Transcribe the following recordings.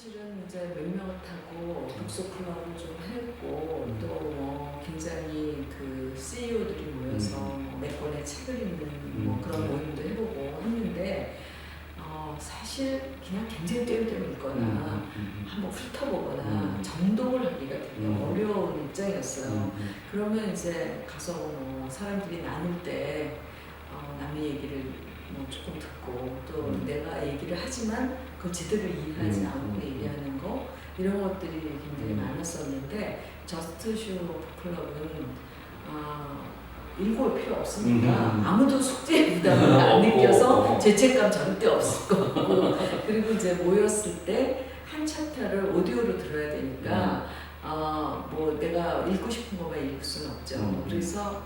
사실은 이제 몇 명을 타고 독서 클럽을 좀 했고 음. 또뭐 굉장히 그 CEO들이 모여서 뭐몇 권의 책을 읽는 뭐 음. 그런 모임도 해보고 했는데 어, 사실 그냥 굉장히 떼우떼우 읽거나 음. 한번 훑어보거나 음. 정독을 하기가 되게 음. 어려운 입장이었어요. 음. 그러면 이제 가서 뭐 사람들이 나눌 때 어, 남의 얘기를 뭐 또 음. 내가 얘기를 하지만 그걸 제대로 이해하지 음. 않고 음. 얘기하는 거 이런 것들이 굉장히 음. 많았었는데 저스트쇼 북클럽은 아, 읽을 필요 없으니까 음. 아무도 숙제 부담을 안 어, 느껴서 어, 어. 죄책감 절대 없을 거고 그리고 이제 모였을 때 한 챕터를 오디오로 들어야 되니까 아, 뭐 내가 읽고 싶은 것만 읽을 수는 없죠. 음. 그래서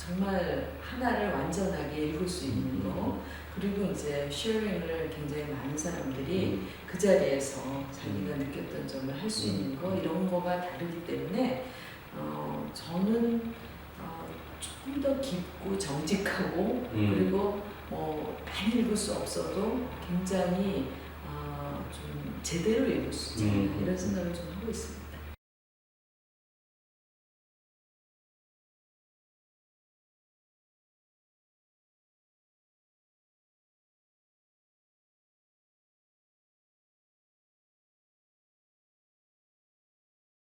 정말 하나를 완전하게 읽을 수 있는 거 그리고 이제 쉐어링을 굉장히 많은 사람들이 음. 그 자리에서 자기가 느꼈던 점을 할 수 있는 거 이런 거가 다르기 때문에 어, 저는 어, 조금 더 깊고 정직하고 음. 그리고 뭐 많이 읽을 수 없어도 굉장히 어, 좀 제대로 읽을 수 음. 이런 생각을 좀 하고 있습니다.